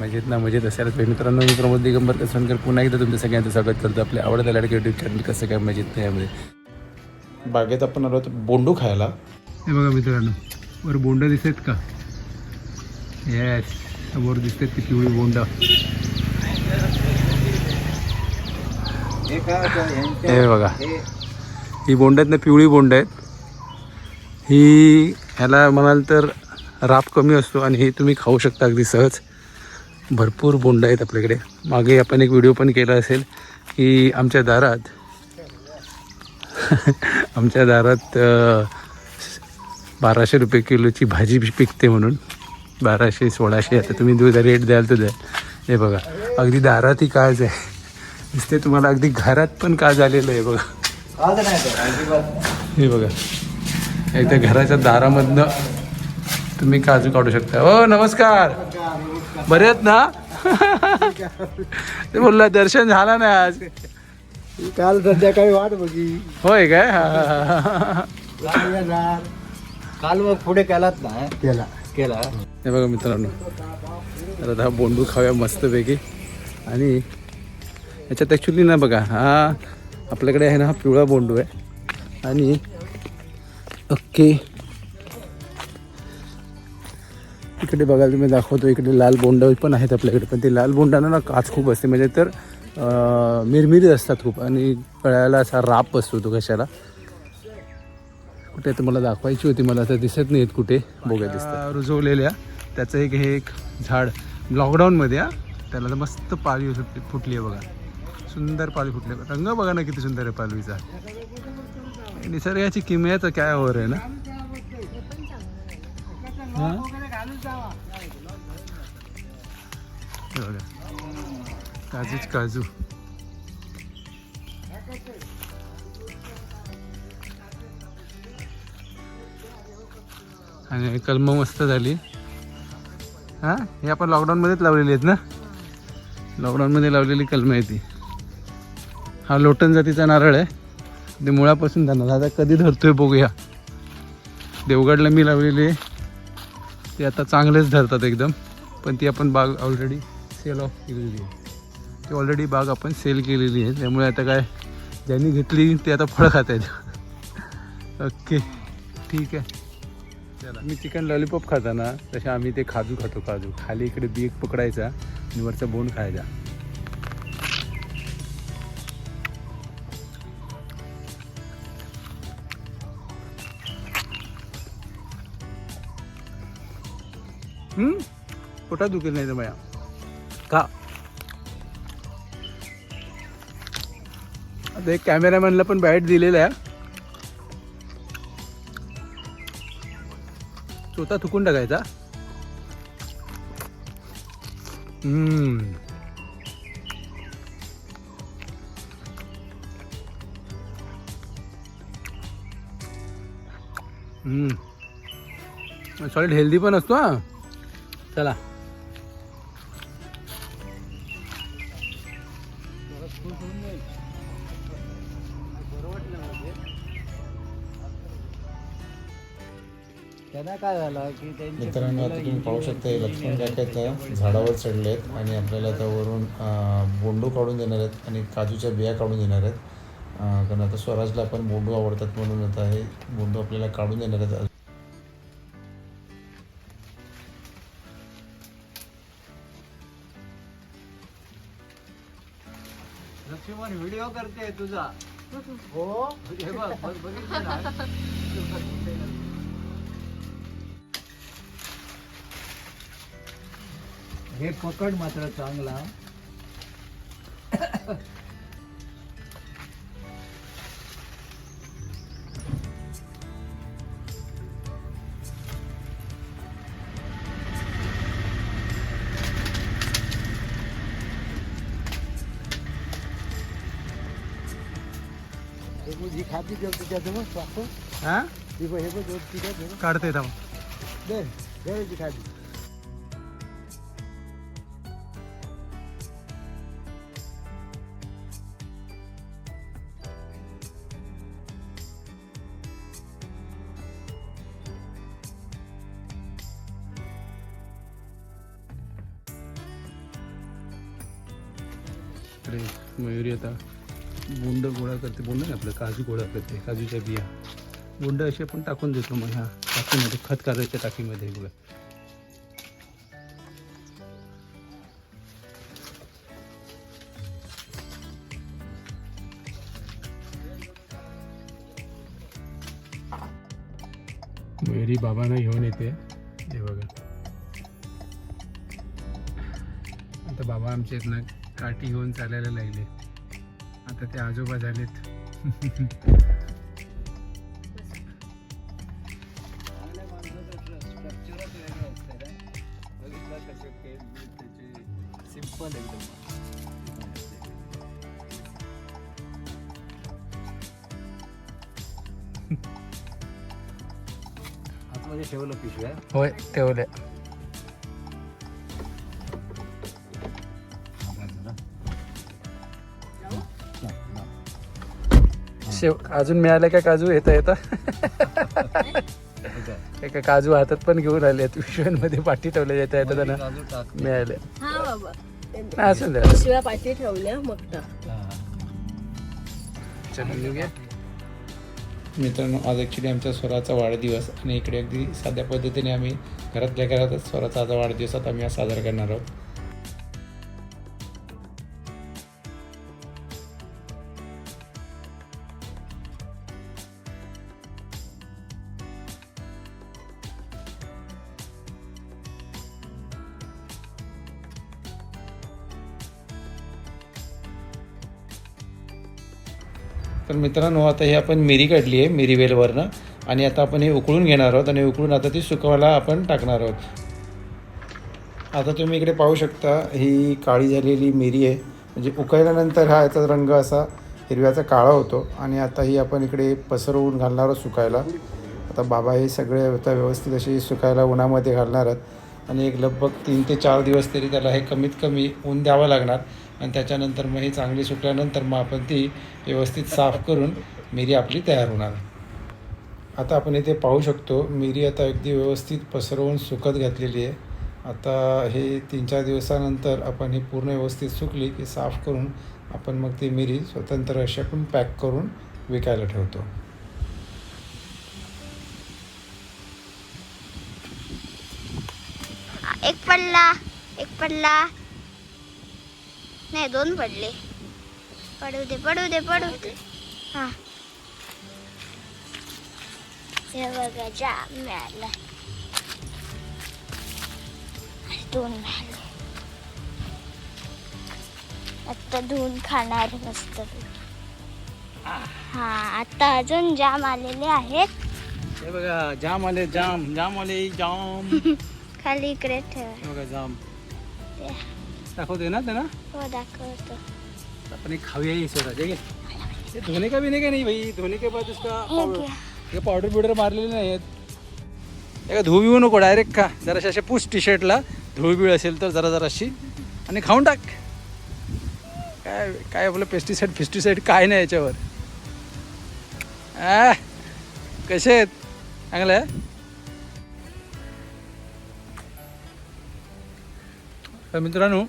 मजेत ना मजेत असायला पाहिजे मित्रांनो मी प्रमोद दिगंबर कसवणकर पुन्हा एकदा तुमचं सगळ्यांचं स्वागत करतो आपल्या आवडत्या लाडके युट्यूब चॅनल कसं काय मजेत नाही यामध्ये. बागेत आपण आलो होतो बोंडू खायला. हे बघा मित्रांनो वर बोंड दिसत का? येस समोर दिसतात ती पिवळी बोंड. हे बघा. ही बोंड आहेत ना पिवळी बोंड आहेत. ही ह्याला म्हणाल तर राप कमी असतो आणि हे तुम्ही खाऊ शकता अगदी सहज. भरपूर बोंड आहेत आपल्याकडे. मागे आपण एक व्हिडिओ पण केला असेल की आमच्या दारात आमच्या दारात बाराशे रुपये किलोची भाजी पिकते म्हणून. बाराशे सोळाशे आता तुम्ही दुधा रेट द्याल तर द्याल हे बघा अगदी दारात ही काज आहे. दिसते तुम्हाला अगदी घरात पण काज आलेलं आहे बघा. हे बघा एकदा घराच्या दारामधनं तुम्ही काजू काढू शकता. हो नमस्कार. बरे आहेत ना? ते बोलला दर्शन झाला नाही आज. काल संध्याकाळी वाट बघी. होय काय? हा, हा, हा, हा. काल मग पुढे केलाच ना? केला. केला. हे बघा मित्रांनो तर आता हा बोंडू खाऊया मस्तपैकी. आणि याच्यात ॲक्च्युली ना बघा हा आपल्याकडे आहे ना हा पिवळा बोंडू आहे. आणि ओके. इकडे बघायला तुम्ही दाखवतो इकडे लाल बोंड पण आहेत आपल्याकडे. पण ते लाल बोंडांना ना काच खूप असते. म्हणजे तर अं, मिरमिरीत असतात खूप. आणि गळ्याला असा राप बसतो तो कशाला. कुठे तर मला दाखवायची होती मला आता दिसत नाहीत कुठे. बोग्या दिसतात. रुजवलेल्या त्याचं एक हे एक झाड लॉकडाऊनमध्ये हा. त्याला तर मस्त पालवी सुट फुटली आहे बघा. सुंदर पालवी फुटली आहे. रंग बघा ना किती सुंदर आहे पालवीचा. निसर्गाची किमयाचं काय वर आहे ना? हा? काजूच काजू. आणि कलम मस्त झाली. हा? हे आपण लॉकडाऊनमध्येच लावलेली आहेत ना? लॉकडाऊनमध्ये लावलेली कलम आहे ती. हा लोटन जातीचा नारळ आहे. ते मुळापासून जाणार आता कधी धरतोय बघूया. देवगडला मी लावलेली आहे. ते आता चांगलेच धरतात एकदम. पण ती आपण बाग ऑलरेडी सेल ऑफ केलेली आहे. ती ऑलरेडी बाग आपण सेल केलेली आहे. त्यामुळे आता काय ज्यांनी घेतली ते आता फळं खात आहेत. ओके ठीक आहे. चला. मी चिकन लॉलीपॉप खाताना तसे आम्ही ते खाजू खातो खाजू खाली इकडे बी एक पकडायचा आणि वरचा बोंड खायचा. पोटात दुखेल नाही तर माया का? आता एक कॅमेरामॅनला पण बाईट दिलेला आहे. चोथा थुकून टाकायचा. सॉलिड हेल्दी पण असतो हा. चला. मित्रांनो आता तुम्ही पाहू शकता हे लक्ष्मण काकाच्या झाडावर चढले आहेत आणि आपल्याला आता वरून बोंडू काढून देणार आहेत आणि काजूच्या बिया काढून देणार आहेत. कारण आता स्वराजला आपण बोंडू आवडतात म्हणून आता हे बोंडू आपल्याला काढून देणार आहेत. लक्ष्मण व्हिडिओ करते तुझा. हो? हे बघ बघितलं ना? हे पकड मात्र चांगला. हे बघ, ही खाती देऊ तिच्यात मग स्वाप हा हे बघ हे बघ दोन तिच्यात काढते थांब दे द्यायची खाती इकडे मयुरी आता। बोंड गोळा करते बोंड नाही आपलं काजू गोळा करते काजूच्या बिया. बोंड असे पण टाकून देतो मग ह्या टाकीमध्ये खत करायच्या टाकीमध्ये बघा. मयुरी बाबांना घेऊन येते हे बघा. आता बाबा आमचे ना काठी घेऊन चालायला लागले. आता ते आजोबा झालेत. सिंपल एकदम आतमध्ये ठेवलं पिशव्या. होय ठेवले शेव अजून मिळाले का काजू? येता येता. एका काजू हातात पण घेऊन आले पिशव्यांमध्ये पाठी ठेवल्या येता येता त्यांना. मिळाले. हा नाही, असू द्या. पिशव्या पाठी ठेवल्या मग मित्रांनो आज ॲक्च्युली आमच्या स्वराचा वाढदिवस आणि इकडे अगदी साध्या पद्धतीने आम्ही घरातल्या घरातच स्वराचा आता वाढदिवस आता आम्ही आज साजरा करणार आहोत. तर मित्रांनो आता हे आपण मिरी काढली आहे मिरी वेलवरनं. आणि आता आपण हे उकळून घेणार आहोत आणि उकळून आता ती सुकवायला आपण टाकणार आहोत. आता तुम्ही इकडे पाहू शकता ही काळी झालेली मिरी आहे. म्हणजे उकळल्यानंतर हा याचा रंग असा हिरव्याचा काळा होतो. आणि आता ही आपण इकडे पसरवून घालणार आहोत सुकायला. आता बाबा हे सगळे आता व्यवस्थित अशी सुकायला उन्हामध्ये घालणार आहेत. आणि एक लगभग तीन ते चार दिवस तरी त्याला हे कमीत कमी ऊन द्यावं लागणार. आणि त्याच्यानंतर मग हे चांगली सुकल्यानंतर मग आपण ती व्यवस्थित साफ करून मिरी आपली तयार होणार आता आपण इथे पाहू शकतो मिरी आता अगदी व्यवस्थित पसरवून सुकत घातलेली आहे. आता हे तीन चार दिवसानंतर आपण ही पूर्ण व्यवस्थित सुकली की साफ करून आपण मग ती मिरी स्वतंत्र अशी आपण पॅक करून विकायला ठेवतो. एक पडला एक पडला. नाही दोन पडले. पडू दे पडू दे पडू दे. हा. हे बघा जाम मिळालं. दोन मिळाले. आता धुवून खाणार मस्त हा आता अजून जाम आलेले आहेत. हे बघा जाम आले जाम जाम आले जाम. खाली इकडे ठेवा. हे बघा जाम. ते दाखवते ना त्यांना हो दाखवतो. अपन एक खाऊया ही है ये धोने का नहीं का नहीं भाई धोने के बाद उसका हे. हे पावडर बिवडर मारलेले नाही आहेत. हे धूळ बिवू नको डायरेक्ट खा. जराशी असे पुस टी शर्टला धूळ बिळ असेल तर जरा जराशी. आणि खाऊन टाक. काय काय आपलं पेस्टिसाईड फिस्टिसाईड काय नाही याच्यावर. आ, कसे आहेत? चांगलं आहे? तर मित्रांनो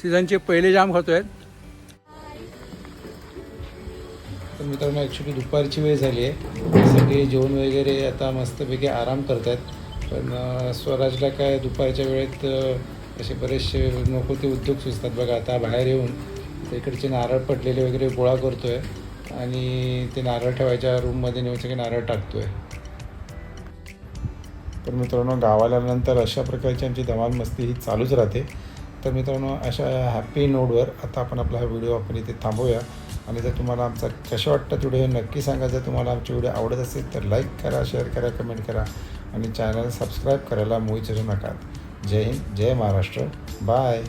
सीझनचे पहिले जाम खातोय. तर मित्रांनो ॲक्च्युली दुपारची वेळ झाली आहे. सगळे जेवण वगैरे आता मस्तपैकी आराम करत आहेत पण स्वराजला काय दुपारच्या वेळेत असे बरेचसे नको ते उद्योग सुचतात बघा. आता बाहेर येऊन इकडचे नारळ पडलेले वगैरे गोळा करतो आहे आणि ते नारळ ठेवायच्या रूममध्ये नेऊन सगळे नारळ टाकतो आहे तर मित्रांनो गावाल्यानंतर अशा प्रकारची आमची धमाल मस्ती ही चालूच राहते. तर मित्रांनो अशा हॅपी नोडवर आता आपण आपला हा व्हिडिओ आपण इथे थांबूया. आणि जर तुम्हाला आमचा कशा वाटतं व्हिडिओ हे नक्की सांगा. जर तुम्हाला आमचे व्हिडिओ आवडत असेल तर लाईक करा शेअर करा कमेंट करा. आणि चॅनल सबस्क्राईब करायला मुळीच विसरू नका. जय हिंद जय महाराष्ट्र. बाय